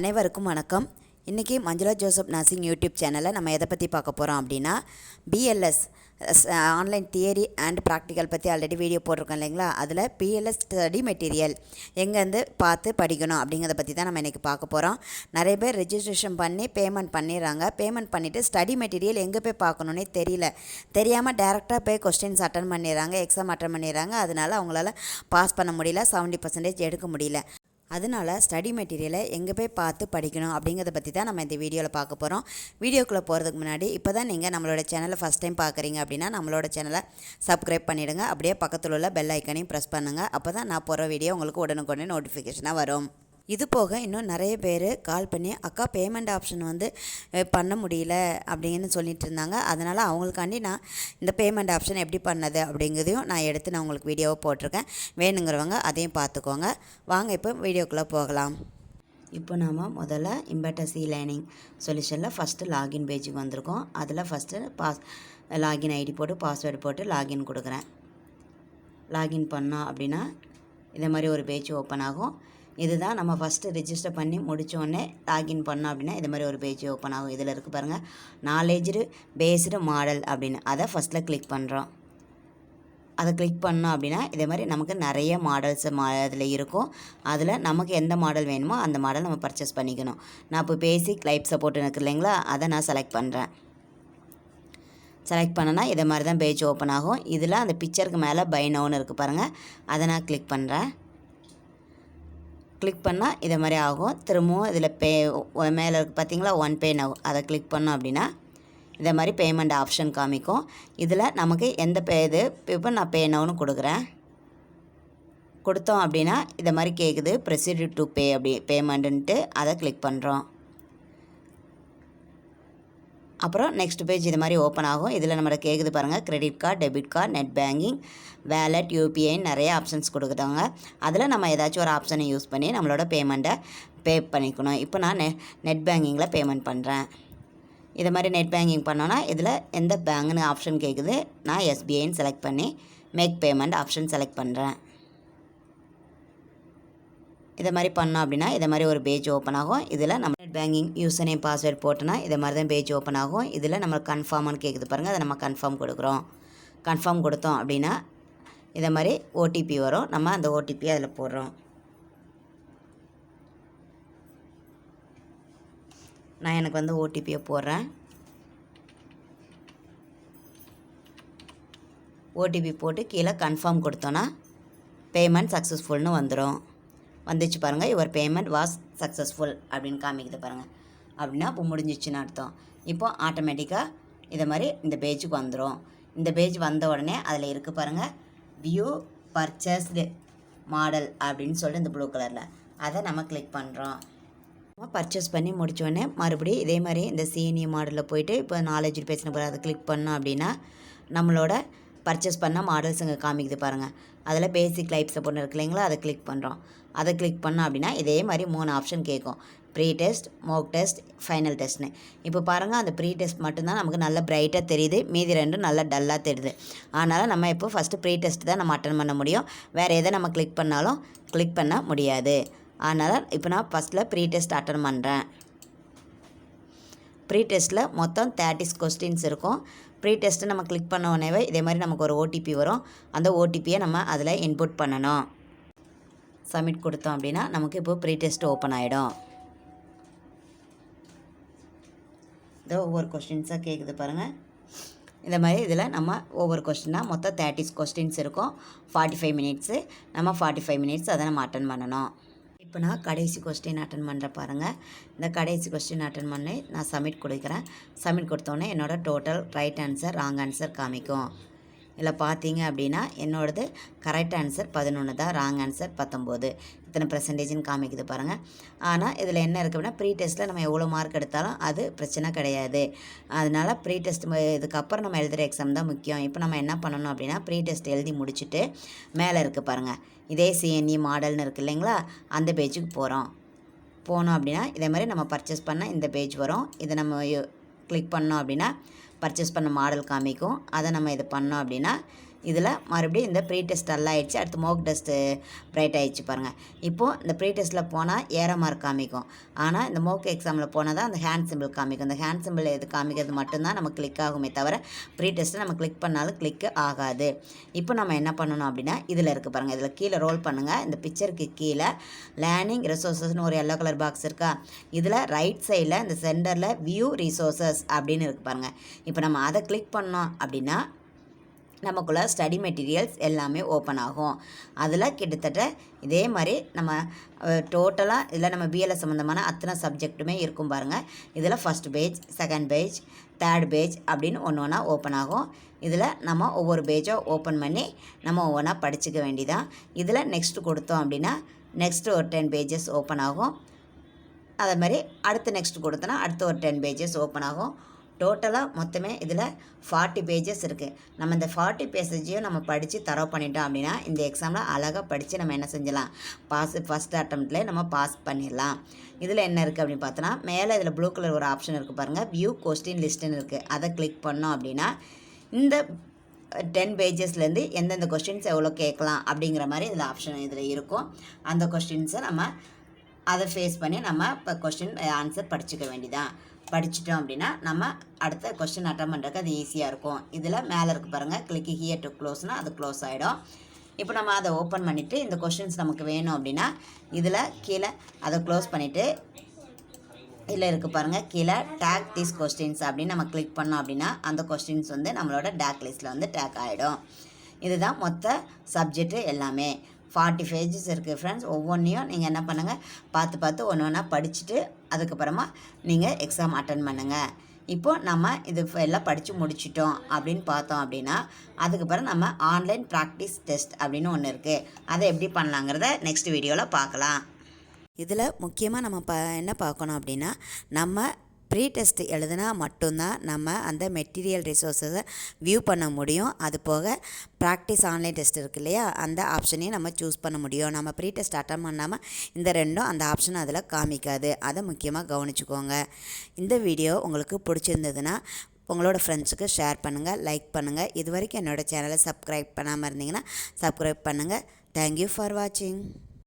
அனைவருக்கும் வணக்கம். இன்றைக்கி மஞ்சுளா ஜோசப் நர்சிங் யூடியூப் சேனலில் நம்ம எதை பற்றி பார்க்க போகிறோம் அப்படின்னா BLS online theory and practical பற்றி ஆல்ரெடி வீடியோ போட்டிருக்கோம் இல்லைங்களா? அதில் பிஎல்எஸ் ஸ்டடி மெட்டீரியல் எங்கேருந்து பார்த்து படிக்கணும் அப்படிங்கிறத பற்றி தான் நம்ம இன்றைக்கி பார்க்க போகிறோம் நிறைய பேர் ரெஜிஸ்ட்ரேஷன் பண்ணி பேமெண்ட் பண்ணிடுறாங்க. பேமெண்ட் பண்ணிவிட்டு ஸ்டடி மெட்டீரியல் எங்கே போய் பார்க்கணுன்னே தெரியல. தெரியாமல் டேரெக்டாக போய் கொஸ்டின்ஸ் அட்டன் பண்ணிடுறாங்க எக்ஸாம் அட்டன் பண்ணிடுறாங்க. அதனால அவங்களால பாஸ் பண்ண முடியல செவன்ட்டி பர்சன்டேஜ் எடுக்க முடியல. அதனால ஸ்டடி மெட்டீரியலை எங்கே போய் பார்த்து படிக்கணும் அப்படிங்கிறத பற்றி தான் நம்ம இந்த வீடியோவில் பார்க்க போகிறோம் வீடியோக்குள்ளே போகிறதுக்கு முன்னாடி இப்போ தான் நீங்கள் நம்மளோட சேனலை ஃபஸ்ட் டைம் பார்க்குறீங்க அப்படின்னா நம்மளோட சேனலை சப்ஸ்கிரைப் பண்ணிவிடுங்க அப்படியே பக்கத்தில் உள்ள பெல் ஐக்கனையும் ப்ரெஸ் பண்ணுங்கள் அப்போ தான் நான் போகிற வீடியோ உங்களுக்கு உடனுக்குடனே நோட்டிஃபிகேஷனாக வரும். இது போக இன்னும் நிறைய பேர் கால் பண்ணி அக்கா பேமெண்ட் ஆப்ஷன் வந்து பண்ண முடியல அப்படின்னு சொல்லிட்டு இருந்தாங்க. அதனால் அவங்களுக்காண்டி நான் இந்த பேமெண்ட் ஆப்ஷன் எப்படி பண்ணது அப்படிங்கிறதையும் நான் எடுத்து நான் உங்களுக்கு வீடியோவை போட்டிருக்கேன். வேணுங்கிறவங்க அதையும் பார்த்துக்கோங்க. வாங்க இப்போ வீடியோக்குள்ளே போகலாம். இப்போ நாம் முதல்ல இம்பேட்டர் சி லேர்னிங் சொல்யூஷனில் ஃபஸ்ட்டு லாகின் பேஜுக்கு வந்திருக்கோம். அதில் ஃபஸ்ட்டு பாஸ் லாகின் ஐடி போட்டு பாஸ்வேர்டு போட்டு லாகின் கொடுக்குறேன். லாகின் பண்ணோம் அப்படின்னா இந்த மாதிரி ஒரு பேஜ் ஓப்பன் ஆகும். இதுதான் நம்ம ஃபஸ்ட்டு ரிஜிஸ்டர் பண்ணி முடித்தோடனே லாகின் பண்ணோம் அப்படின்னா இது மாதிரி ஒரு பேஜ் ஓப்பன் ஆகும். இதில் இருக்குது பாருங்கள் நாலேஜு பேஸ்டு மாடல் அப்படின்னு. அதை ஃபஸ்ட்டில் கிளிக் பண்ணுறோம் அதை கிளிக் பண்ணோம் அப்படின்னா இதே மாதிரி நமக்கு நிறைய மாடல்ஸ் மா அதில் இருக்கும். அதில் நமக்கு எந்த மாடல் வேணுமோ அந்த மாடல் நம்ம பர்ச்சேஸ் பண்ணிக்கணும். நான் இப்போ பேசிக் லைஃப் சப்போர்ட் எனக்கு இல்லைங்களா? அதை நான் செலக்ட் பண்ணுறேன் செலக்ட் பண்ணனா இதை மாதிரி தான் பேஜ் ஓப்பன் ஆகும். இதில் அந்த பிக்சருக்கு மேலே பை நோன்னு இருக்குது பாருங்கள் அதை நான் கிளிக் பண்ணுறேன் கிளிக் பண்ணால் இதை மாதிரி ஆகும். திரும்பவும் இதில் பே மேலே இருக்குது பார்த்தீங்களா? ஒன் பே ஆகும் அதை கிளிக் பண்ணோம் அப்படின்னா இதை மாதிரி பேமெண்ட் ஆப்ஷன் காமிக்கும். இதில் நமக்கு எந்த பே இது இப்போ நான் பே நவுன்னு கொடுக்குறேன். கொடுத்தோம் அப்படின்னா இதை மாதிரி கேட்குது ப்ரெசிடி டு பே அப்படி பேமெண்ட்டுன்ட்டு அதை கிளிக் பண்ணுறோம் அப்புறம் நெக்ஸ்ட் பேஜ் இது மாதிரி ஓப்பன் ஆகும். இதில் நம்மளை கேட்குது பாருங்கள் credit card debit card net banking wallet யூபிஐன்னு நிறைய ஆப்ஷன்ஸ் கொடுக்குறாங்க. அதில் நம்ம ஏதாச்சும் ஒரு ஆப்ஷனை யூஸ் பண்ணி நம்மளோட பேமெண்ட்டை பே பண்ணிக்கணும். இப்போ நான் நெ நெட் பேங்கிங்கில் பேமெண்ட் பண்ணுறேன் இதை மாதிரி நெட் பேங்கிங் பண்ணோன்னா இதில் எந்த பேங்க்னு ஆப்ஷன் கேட்குது நான் எஸ்பிஐன்னு செலக்ட் பண்ணி மேக் பேமெண்ட் ஆப்ஷன் செலக்ட் பண்ணுறேன் இதை மாதிரி பண்ணோம் அப்படின்னா இதை மாதிரி ஒரு பேஜ் ஓப்பன் ஆகும். இதில் நம்ம net banking user name password போட்டோன்னா இதை மாதிரி தான் பேஜ் ஓப்பன் ஆகும். இதில் நம்ம கன்ஃபார்ம்னு கேட்குது பாருங்கள் அதை நம்ம கன்ஃபார்ம் கொடுக்குறோம். கன்ஃபார்ம் கொடுத்தோம் அப்படின்னா இதை மாதிரி ஓடிபி வரும். நம்ம அந்த ஓடிபி அதில் போடுறோம். நான் எனக்கு வந்து ஓடிபியை போடுறேன். ஓடிபி போட்டு கீழே கன்ஃபார்ம் கொடுத்தோன்னா பேமெண்ட் சக்ஸஸ்ஃபுல்னு வந்துடும் வந்துச்சு பாருங்கள் யுவர் பேமெண்ட் வாஸ் சக்ஸஸ்ஃபுல் அப்படின்னு காமிக்குது பாருங்கள் அப்படின்னா இப்போ முடிஞ்சிச்சுன்னு அர்த்தம். இப்போ ஆட்டோமேட்டிக்காக இதை மாதிரி இந்த பேஜுக்கு வந்துடும் இந்த பேஜ் வந்த உடனே அதில் இருக்குது பாருங்கள் வியூ பர்ச்சேஸ்டு மாடல் அப்படின்னு சொல்லிட்டு இந்த ப்ளூ கலரில் அதை நம்ம கிளிக் பண்ணுறோம் நம்ம பர்ச்சேஸ் பண்ணி முடித்தோடனே மறுபடியும் இதே மாதிரி இந்த சிஎன்இ மாடலில் போயிட்டு இப்போ நாலேஜ் பேசின போகிற அதை கிளிக் பண்ணோம் அப்படின்னா நம்மளோட பர்ச்சேஸ் பண்ணால் மாடல்ஸ் இங்கே காமிக்குது பாருங்கள் அதில் பேசிக் லைஃப் சப்போர்ட் இருக்கு இல்லைங்களா? அதை கிளிக் பண்ணுறோம் அதை கிளிக் பண்ணோம் அப்படின்னா இதே மாதிரி மூணு ஆப்ஷன் கேட்கும். Pre test mock test final டெஸ்ட்னு இப்போ பாருங்கள் அந்த ப்ரீ டெஸ்ட் மட்டும்தான் நமக்கு நல்ல பிரைட்டாக தெரியுது. மீதி ரெண்டும் நல்லா டல்லாக தெரியுது. அதனால் நம்ம இப்போ ஃபஸ்ட்டு ப்ரீ டெஸ்ட் தான் நம்ம அட்டன் பண்ண முடியும். வேறு எதை நம்ம கிளிக் பண்ணாலும் கிளிக் பண்ண முடியாது. அதனால் இப்போ நான் ஃபஸ்ட்டில் ப்ரீ டெஸ்ட் அட்டன் பண்ணுறேன் ப்ரீ டெஸ்ட்டில் மொத்தம் தேர்ட்டிஸ் கொஸ்டின்ஸ் இருக்கும். ப்ரீ டெஸ்ட்டு நம்ம கிளிக் பண்ண உடனே இதே மாதிரி நமக்கு ஒரு ஓடிபி வரும். அந்த ஓடிபியை நம்ம அதில் இன்புட் பண்ணணும். சப்மிட் கொடுத்தோம் அப்படின்னா நமக்கு இப்போ ப்ரீ டெஸ்ட் ஓப்பன் ஆகிடும் இதோ ஒவ்வொரு கொஸ்டின்ஸாக கேட்குது பாருங்கள் இந்த மாதிரி இதில் நம்ம ஒவ்வொரு கொஸ்டினாக மொத்தம் தேர்ட்டிஸ் கொஸ்டின்ஸ் இருக்கும். ஃபார்ட்டி ஃபைவ் மினிட்ஸு நம்ம ஃபார்ட்டி ஃபைவ் மினிட்ஸ் அதை நம்ம அட்டன் பண்ணணும். இப்போ நான் கடைசி கொஸ்டின் அட்டன் பண்ணுற பாருங்கள் இந்த கடைசி கொஸ்டின் அட்டன் பண்ணி நான் சப்மிட் கொடுக்குறேன். சப்மிட் கொடுத்தோன்னே என்னோட total right answer wrong answer காமிக்கும். இதில் பார்த்தீங்க அப்படின்னா என்னோடது கரெக்ட் ஆன்சர் பதினொன்று தான் ராங் ஆன்சர் பத்தொம்போது. இத்தனை பர்சன்டேஜ்னு காமிக்குது பாருங்கள் ஆனால் இதில் என்ன இருக்குது அப்படின்னா ப்ரீ டெஸ்ட்டில் நம்ம எவ்வளோ மார்க் எடுத்தாலும் அது பிரச்சனை கிடையாது. அதனால் ப்ரீ டெஸ்ட் இதுக்கப்புறம் நம்ம எழுதுகிற எக்ஸாம் தான் முக்கியம். இப்போ நம்ம என்ன பண்ணணும் அப்படின்னா ப்ரீ டெஸ்ட் எழுதி முடிச்சுட்டு மேலே இருக்குது பாருங்கள் இதே சிஎன்இ மாடல்னு இருக்குது இல்லைங்களா? அந்த பேஜுக்கு போகிறோம் போனோம் அப்படின்னா இதே மாதிரி நம்ம பர்ச்சேஸ் பண்ண இந்த பேஜ் வரும். இதை நம்ம கிளிக் பண்ணோம் அப்படின்னா பர்ச்சேஸ் பண்ண மாடல் காமிக்கும். அதை நம்ம இது பண்ணோம் அப்படின்னா இதில் மறுபடியும் இந்த ப்ரீ டெஸ்ட் எல்லாம் ஆயிடுச்சு அடுத்து மோக் டெஸ்ட்டு பிரைட் ஆகிடுச்சு பாருங்கள் இப்போது இந்த ப்ரீ டெஸ்ட்டில் போனால் ஏற மார்க் காமிக்கும். ஆனால் இந்த மோக் எக்ஸாமில் போனால் தான் அந்த ஹேண்ட் சிம்பிள் காமிக்கும். இந்த ஹேண்ட் சிம்பிள் எது காமிக்கிறது மட்டும்தான் நம்ம கிளிக் ஆகுமே தவிர ப்ரீ டெஸ்ட்டை நம்ம கிளிக் பண்ணாலும் கிளிக் ஆகாது. இப்போ நம்ம என்ன பண்ணணும் அப்படின்னா இதில் இருக்குது பாருங்கள் இதில் கீழே ரோல் பண்ணுங்கள் இந்த பிக்சருக்கு கீழே லேர்னிங் ரிசோர்ஸஸ்னு ஒரு எல்லோ கலர் பாக்ஸ் இருக்கா? இதில் ரைட் சைடில் இந்த சென்டரில் வியூ ரிசோர்ஸஸ் அப்படின்னு இருக்குது பாருங்கள் இப்போ நம்ம அதை கிளிக் பண்ணோம் அப்படின்னா நமக்குள்ள ஸ்டடி மெட்டீரியல்ஸ் எல்லாமே ஓப்பன் ஆகும். அதில் கிட்டத்தட்ட இதே மாதிரி நம்ம டோட்டலாக இதில் நம்ம பிஎல்எஸ் சம்மந்தமான அத்தனை சப்ஜெக்ட்டுமே இருக்கும் பாருங்கள் இதில் first page second page third page அப்படின்னு ஒன்று ஒன்றா ஓப்பன் ஆகும். இதில் நம்ம ஒவ்வொரு பேஜை ஓப்பன் பண்ணி நம்ம ஒவ்வொன்றா படிச்சுக்க வேண்டிதான் இதில் நெக்ஸ்ட் கொடுத்தோம் அப்படின்னா நெக்ஸ்ட்டு ஒரு டென் பேஜஸ் ஓப்பன் ஆகும். அதே மாதிரி அடுத்து நெக்ஸ்ட் கொடுத்தோன்னா அடுத்து ஒரு டென் பேஜஸ் ஓப்பன் ஆகும். டோட்டலாக மொத்தமே இதில் ஃபார்ட்டி பேஜஸ் இருக்குது நம்ம இந்த ஃபார்ட்டி பேஜஸையும் நம்ம படித்து தரவு பண்ணிட்டோம் அப்படின்னா இந்த எக்ஸாமில் அழகாக படித்து நம்ம என்ன செஞ்சலாம் பாஸ் ஃபஸ்ட் அட்டம்ப்ட்லேயே நம்ம பாஸ் பண்ணிடலாம். இதில் என்ன இருக்குது அப்படின்னு பார்த்தோன்னா மேலே இதில் ப்ளூ கலர் ஒரு ஆப்ஷன் இருக்குது பாருங்கள் வியூ கொஸ்டின் லிஸ்ட்டுன்னு இருக்குது அதை கிளிக் பண்ணோம் அப்படின்னா இந்த டென் பேஜஸ்லேருந்து எந்தெந்த கொஸ்டின்ஸ் எவ்வளோ கேட்கலாம் அப்படிங்கிற மாதிரி இதில் ஆப்ஷன் இதில் இருக்கும். அந்த கொஸ்டின்ஸை நம்ம அதை ஃபேஸ் பண்ணி நம்ம இப்போ கொஸ்டின் ஆன்சர் படிச்சுக்க வேண்டிதான் படிச்சிட்டோம் அப்படின்னா நம்ம அடுத்த கொஸ்டின் அட்டன் பண்ணுறதுக்கு அது ஈஸியாக இருக்கும். இதில் மேலே இருக்கு பாருங்கள் கிளிக் ஹியர் டு க்ளோஸ்னால் அது க்ளோஸ் ஆகிடும் இப்போ நம்ம அதை ஓப்பன் பண்ணிவிட்டு இந்த கொஸ்டின்ஸ் நமக்கு வேணும் அப்படின்னா இதில் கீழே அதை க்ளோஸ் பண்ணிவிட்டு இதில் இருக்குது பாருங்கள் கீழே டேக் தீஸ் கொஸ்டின்ஸ் அப்படின்னு நம்ம கிளிக் பண்ணோம் அப்படின்னா அந்த கொஸ்டின்ஸ் வந்து நம்மளோட டேக் லிஸ்ட்டில் வந்து டேக் ஆகிடும் இதுதான் மொத்த சப்ஜெக்ட்டு எல்லாமே. ஃபார்ட்டி பேஜஸ் இருக்குது ஃப்ரெண்ட்ஸ் ஒவ்வொன்றையும் நீங்கள் என்ன பண்ணுங்கள் பார்த்து பார்த்து ஒன்று ஒன்றா படிச்சுட்டு அதுக்கப்புறமா நீங்கள் எக்ஸாம் அட்டன் பண்ணுங்கள் இப்போது நம்ம இது எல்லாம் படித்து முடிச்சிட்டோம் அப்படின்னு பார்த்தோம் அப்படின்னா அதுக்கப்புறம் நம்ம ஆன்லைன் ப்ராக்டிஸ் டெஸ்ட் அப்படின்னு ஒன்று இருக்குது அதை எப்படி பண்ணலாங்கிறத நெக்ஸ்ட் வீடியோவில் பார்க்கலாம். இதில் முக்கியமாக நம்ம ப என்ன பார்க்கணும் அப்படின்னா நம்ம ப்ரீ டெஸ்ட் எழுதுனா மட்டும்தான் நம்ம அந்த மெட்டீரியல் ரிசோர்ஸஸை வியூ பண்ண முடியும். அது போக ப்ராக்டிஸ் ஆன்லைன் டெஸ்ட் இருக்கு இல்லையா? அந்த ஆப்ஷனையும் நம்ம சூஸ் பண்ண முடியும். நம்ம ப்ரீ டெஸ்ட் அட்டன் பண்ணாமல் இந்த ரெண்டும் அந்த ஆப்ஷன் அதில் காமிக்காது. அதை முக்கியமாக கவனிச்சுக்கோங்க. இந்த வீடியோ உங்களுக்கு பிடிச்சிருந்ததுன்னா உங்களோட ஃப்ரெண்ட்ஸுக்கு ஷேர் பண்ணுங்கள் லைக் பண்ணுங்கள் இது வரைக்கும் என்னோடய சேனலை சப்ஸ்கிரைப் பண்ணாமல் இருந்தீங்கன்னா சப்ஸ்கிரைப் பண்ணுங்கள் தேங்க்யூ ஃபார் வாட்சிங்